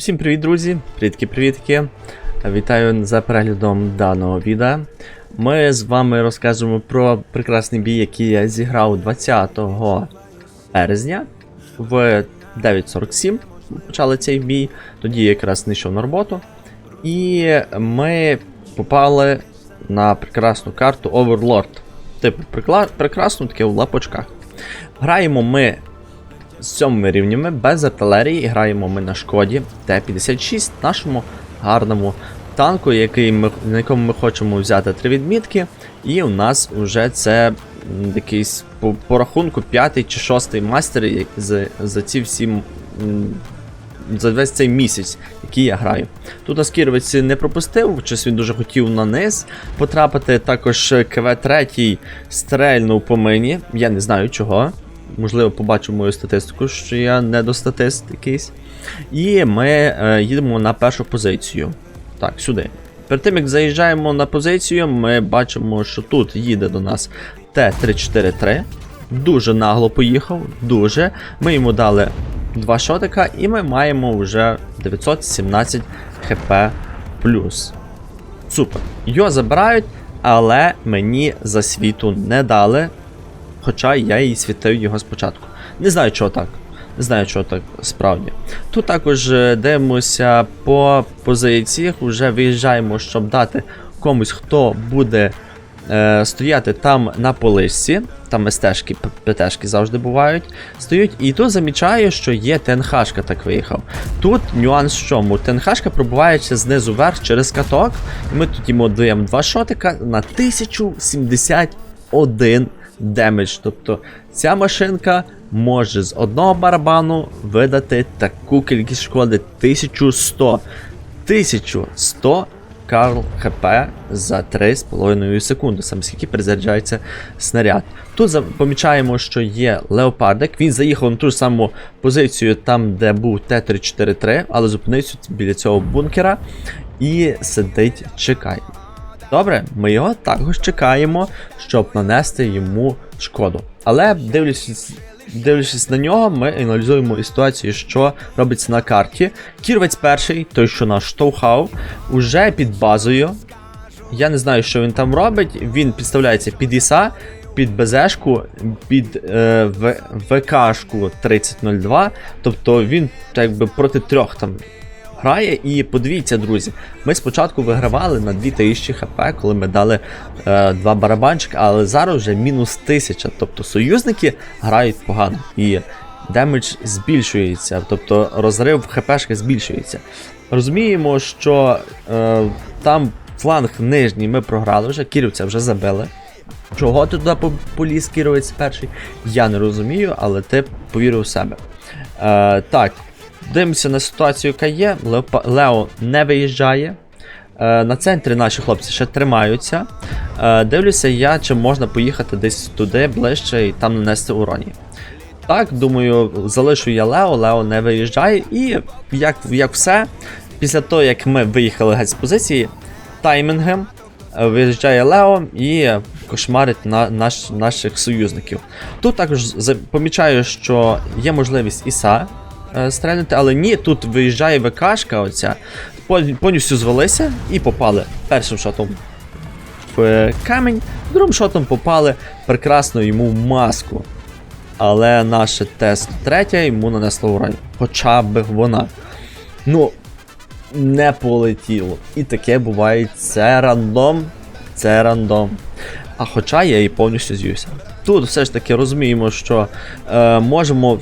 Усім привіт, друзі! Привітки-привітки! Вітаю за переглядом даного відео. Ми з вами розкажемо про прекрасний бій, який я зіграв 20 березня в 9.47. Почали цей бій, тоді якраз не йшов на роботу. І ми попали на прекрасну карту Overlord. Типу, прекрасну таке в лапочках. Граємо ми з сьомими рівнями без артилерії граємо ми на шкоді Т-56, нашому гарному танку, який ми, на якому ми хочемо взяти три відмітки. І у нас вже це якийсь по, по рахунку п'ятий чи шостий мастер за, за ці всі. За весь цей місяць, який я граю. Тут Аскіровець не пропустив, щось він дуже хотів на низ потрапити. Також КВ-3 стрельнув по мені. Я не знаю чого. Можливо, побачив мою статистику, що я не до статист якийсь. І ми е, їдемо на першу позицію. Так, сюди. Перед тим як заїжджаємо на позицію, ми бачимо, що тут їде до нас Т-343. Дуже нагло поїхав, дуже. Ми йому дали два шотика, і ми маємо вже 917 хп плюс. Супер. Його забирають, але мені за світу не дали. Хоча я і світив його спочатку. Не знаю, чого так. Не знаю, чого так справді. Тут також е, дивимося по позиціях, вже виїжджаємо, щоб дати комусь, хто буде е, стояти там на полишці. Там СТшки, ПТшки завжди бувають. Стоять, і тут замічаю, що є ТНХшка так виїхав. Тут нюанс в чому? ТНХшка пробувається знизу вверх через каток. І ми тут йому даємо два шотика на 1071 демедж. Тобто ця машинка може з одного барабану видати таку кількість шкоди 1100. 1100 Карл ХП за 3,5 секунди, саме скільки перезаряджається снаряд. Тут помічаємо, що є леопардик. Він заїхав на ту ж саму позицію, там, де був Т-343, але зупинився біля цього бункера і сидить, чекає. Добре, ми його також чекаємо, щоб нанести йому шкоду. Але дивлячись, дивлячись на нього, ми аналізуємо і ситуацію, що робиться на карті. Кіровець перший, той, що нас штовхав, уже під базою. Я не знаю, що він там робить. Він підставляється під ІСа, під БЗшку, під е, ВКшку 3002. Тобто він так би проти трьох там грає. І подивіться, друзі, ми спочатку вигравали на 2000 хп, коли ми дали е, два барабанчики, але зараз вже мінус 1000. Тобто союзники грають погано. І демедж збільшується, тобто розрив хпшки збільшується. Розуміємо, що е, там фланг нижній ми програли вже, кірівця вже забили. Чого ти туди поліз кіровець перший? Я не розумію, але ти повірив в себе. Е, так, дивимося на ситуацію, яка є. Лео не виїжджає. Е, на центрі наші хлопці ще тримаються. Е, дивлюся я, чи можна поїхати десь туди ближче і там нанести уроні. Так, думаю, залишу я Лео, Лео не виїжджає, і як, як все, після того, як ми виїхали геть з позиції, таймінгем е, виїжджає Лео і кошмарить на, наш, наших союзників. Тут також помічаю, що є можливість Іса стрельнути, але ні, тут виїжджає ВКшка оця, повністю звелися і попали першим шотом в е, камінь, другим шотом попали прекрасно йому в маску. Але наше тест третя йому нанесло урон. Хоча б вона. Ну, не полетіло. І таке буває. Це рандом. Це рандом. А хоча я і повністю з'юся. Тут все ж таки розуміємо, що е, можемо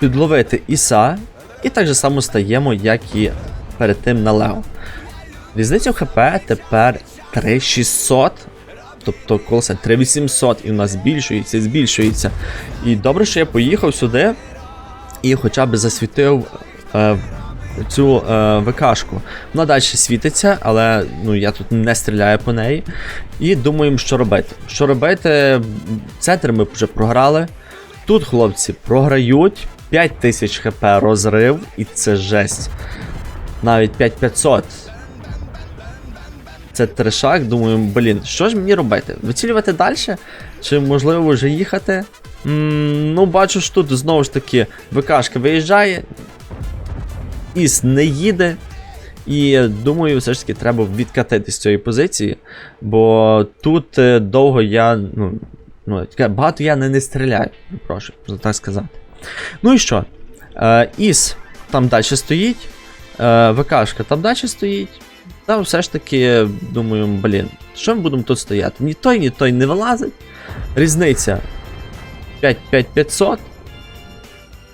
підловити Іса, і так же само стаємо, як і перед тим на Лео. Різниця в ХП тепер 3600. Тобто колоса 3800 і у нас збільшується і збільшується. І добре, що я поїхав сюди і хоча б засвітив е, цю е, ВКшку. Вона далі світиться, але ну, я тут не стріляю по неї. І думаємо, що робити. Що робити? Центр ми вже програли. Тут хлопці програють. 5000 хп розрив, і це жесть. Навіть 5500. Це трешак, думаю, блін, що ж мені робити? Вицілювати далі? Чи можливо вже їхати? м ну, бачу, що тут знову ж таки ВКшка виїжджає. Іс не їде. І думаю, все ж таки треба відкатити з цієї позиції, бо тут е, довго я. Ну, ну, багато я не, не стріляю, прошу, так сказати. Ну і що? Е, Іс там далі стоїть, е, ВКшка там далі стоїть. Там все ж таки, думаю, блін, що ми будемо тут стояти? Ні той, ні той не вилазить. Різниця 5-5-500.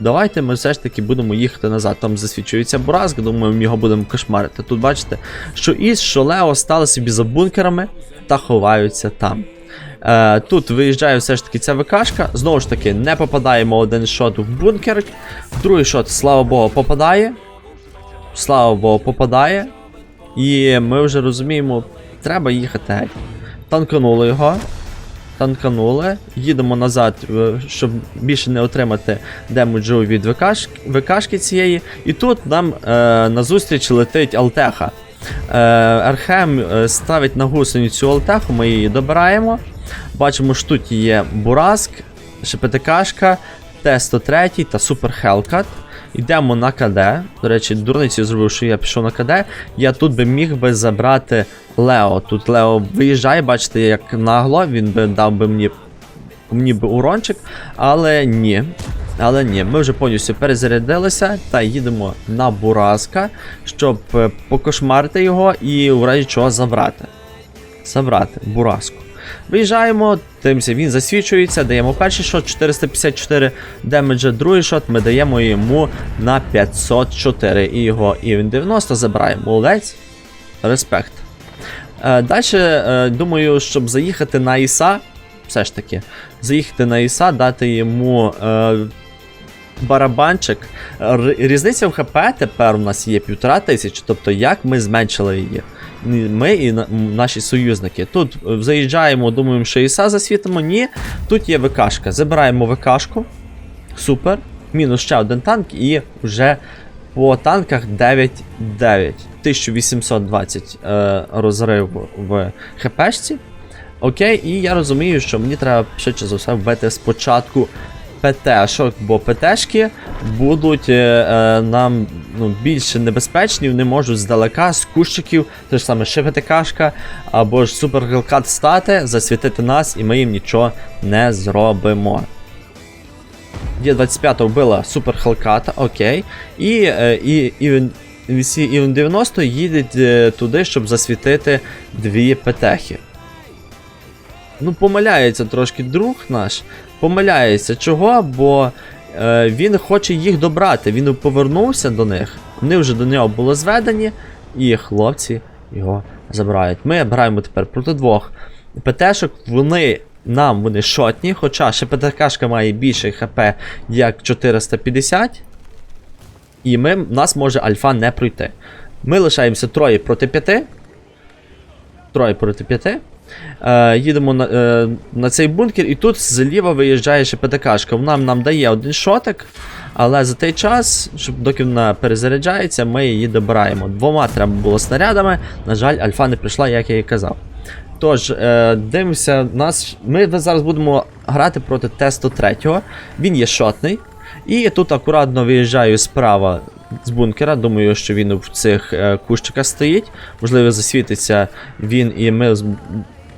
Давайте ми все ж таки будемо їхати назад. Там засвідчується Буразк, думаю, ми його будемо кошмарити. Тут бачите, що Іс, що Лео стали собі за бункерами та ховаються там. Е, тут виїжджає все ж таки ця ВКшка. Знову ж таки, не попадаємо один шот в бункер. Другий шот, слава Богу, попадає. Слава Богу, попадає. І ми вже розуміємо, треба їхати. Танканули його. Танканули. Їдемо назад, е, щоб більше не отримати демеджу від ВКшки цієї. І тут нам е, назустріч летить Алтеха. Е, Архем е, ставить на гусеницю Алтеху, ми її добираємо. Бачимо, що тут є Бураск, ШПТКшка, Т-103 та Супер Хелкат. Йдемо на КД. До речі, дурницю зробив, що я пішов на КД. Я тут би міг би забрати Лео. Тут Лео виїжджає, бачите, як нагло, він би дав би мені, мені би урончик, але ні. Але ні, ми вже повністю перезарядилися та їдемо на Бураска, щоб е, покошмарити його і у разі чого забрати. Забрати Бураску. Виїжджаємо, дивимося, він засвічується, даємо перший шот 454 демеджа, другий шот ми даємо йому на 504 і його івен 90 забираємо. Молодець. Респект. Е, Далі, е, думаю, щоб заїхати на Іса, все ж таки, заїхати на Іса, дати йому барабанчик. Різниця в ХП тепер у нас є півтора тисячі, тобто як ми зменшили її. Ми і наші союзники. Тут е, заїжджаємо, думаємо, що Іса засвітимо. Ні, тут є ВКшка. Забираємо ВКшку. Супер. Мінус ще один танк і вже по танках 9-9. 1820 е, розрив в ХПшці. Окей, і я розумію, що мені треба швидше за все вбити спочатку ПТ-шок, бо ПТшки будуть е, е, нам ну, більш небезпечні, вони можуть здалека з кущиків, те ж саме ШПТКшка або ж супергелкат стати, засвітити нас, і ми їм нічого не зробимо. Є 25 вбила Супер Хелката, окей. І, е, і, і, Івен 90 їде туди, щоб засвітити дві петехи. Ну, помиляється трошки друг наш. Помиляється. Чого? Бо е, він хоче їх добрати. Він повернувся до них. Вони вже до нього були зведені, і хлопці його забирають. Ми граємо тепер проти двох ПТшок. Вони нам вони шотні, хоча ще ПТКшка має більше ХП, як 450. І ми, нас може альфа не пройти. Ми лишаємося троє проти п'яти. Троє проти п'яти. Е, їдемо на, е, на цей бункер, і тут зліва виїжджає ще ПТКшка. Вона нам дає один шотик, але за той час, щоб доки вона перезаряджається, ми її добираємо. Двома треба було снарядами. На жаль, альфа не прийшла, як я і казав. Тож, е, дивимося, нас, ми зараз будемо грати проти Т-103. Він є шотний. І тут акуратно виїжджаю справа з бункера. Думаю, що він в цих е, кущиках стоїть. Можливо, засвітиться він і ми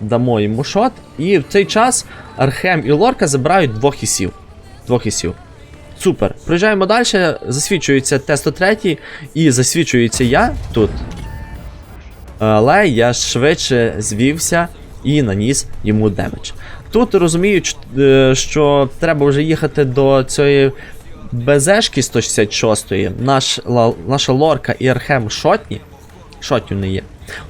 дамо йому шот. І в цей час Архем і Лорка забирають двох ісів. Двох ісів. Супер. Приїжджаємо далі, засвічується Т-103 і засвічується я тут. Але я швидше звівся і наніс йому демедж. Тут розумію, е, що треба вже їхати до цієї БЗшки 166-ї. Наш, наша лорка і архем шотні. Шотні не є.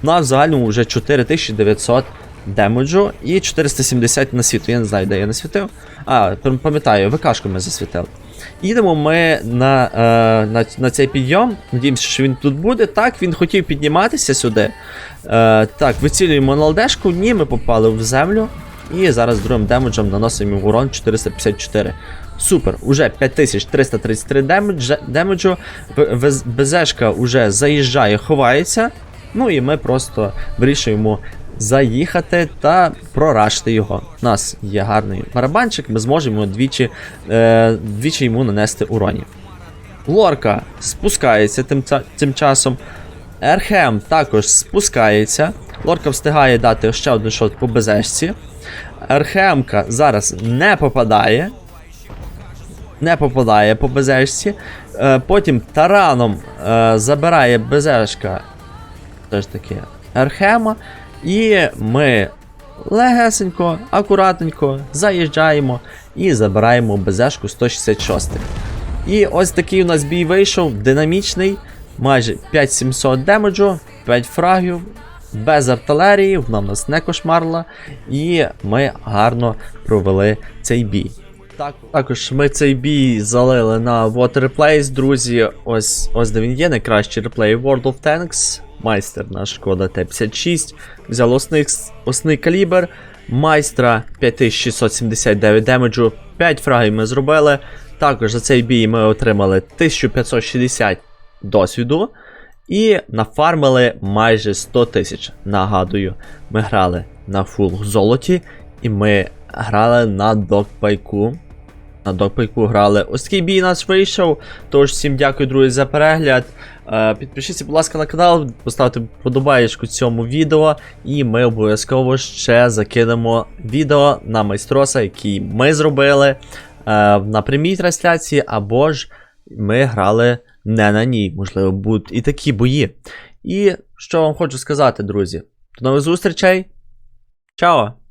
У нас в загальному вже 4900 демеджу і 470 на світу. Я не знаю, де я насвітив. А, пам'ятаю, ВКшку ми засвітили. Їдемо ми на, е, на, на цей підйом. Надіємося, що він тут буде. Так, він хотів підніматися сюди. Е, так, вицілюємо на ЛДшку. Ні, ми попали в землю. І зараз другим демеджем наносимо урон 454. Супер, уже 5333 демедж, демеджу. БЗшка уже заїжджає, ховається. Ну і ми просто вирішуємо заїхати та прорашити його. У нас є гарний барабанчик, ми зможемо двічі, е, двічі йому нанести уронів. Лорка спускається тим, тим часом. Ерхем також спускається. Лорка встигає дати ще один шот по безешці. Ерхемка зараз не попадає. Не попадає по безешці. Е, потім тараном е, забирає безешка. Теж таки Ерхема. І ми легесенько, акуратненько заїжджаємо і забираємо безешку 166. І ось такий у нас бій вийшов, динамічний, майже 5700 демеджу, 5 фрагів, без артилерії, вона в нас не кошмарила, і ми гарно провели цей бій. Так, також ми цей бій залили на Water Replays, друзі. Ось, ось де він є, найкращий реплей World of Tanks. Майстер наш шкода Т-56. Взяв осний, осний калібр. Майстра 5679 демеджу. 5 фрагів ми зробили. Також за цей бій ми отримали 1560 досвіду. І нафармили майже 100 тисяч. Нагадую, ми грали на фул золоті, і ми грали на докпайку. На докпайку грали. Ось такий бій у нас вийшов. Тож всім дякую, друзі, за перегляд. Е, підпишіться, будь ласка, на канал, поставте подобаєчку цьому відео, і ми обов'язково ще закинемо відео на майстроса, який ми зробили е, на прямій трансляції, або ж ми грали не на ній. Можливо, будуть і такі бої. І що вам хочу сказати, друзі. До нових зустрічей. Чао!